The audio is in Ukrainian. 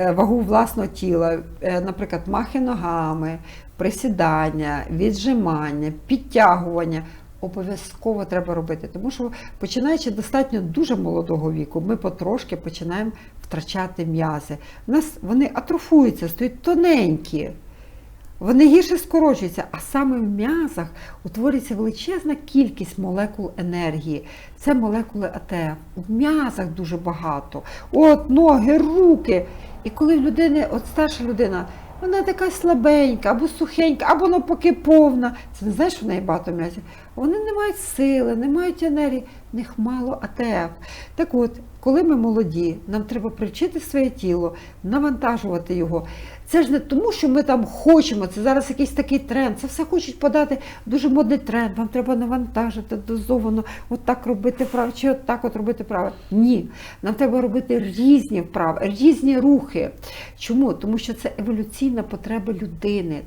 е, вагу власного тіла, е, наприклад, махи ногами, присідання, віджимання, підтягування. Обов'язково треба робити, тому що починаючи достатньо дуже молодого віку, ми потрошки починаємо втрачати м'язи. У нас вони атрофуються, стають тоненькі. Вони гірше скорочуються, а саме в м'язах утворюється величезна кількість молекул енергії. Це молекули АТФ. В м'язах дуже багато. От ноги, руки. І коли в людини, от старша людина, вона така слабенька, або сухенька, або навпаки повна. Це не знаєш, що в неї багато м'язів. Вони не мають сили, не мають енергії, в них мало АТФ. Так от, коли ми молоді, нам треба привчити своє тіло, навантажувати його. Це ж не тому, що ми там хочемо, це зараз якийсь такий тренд. Це все хочуть подати дуже модний тренд. Вам треба навантажити дозовано, от так робити вправо, чи от так от робити право. Ні. Нам треба робити різні вправи, різні рухи. Чому? Тому що це еволюційна потреба людини.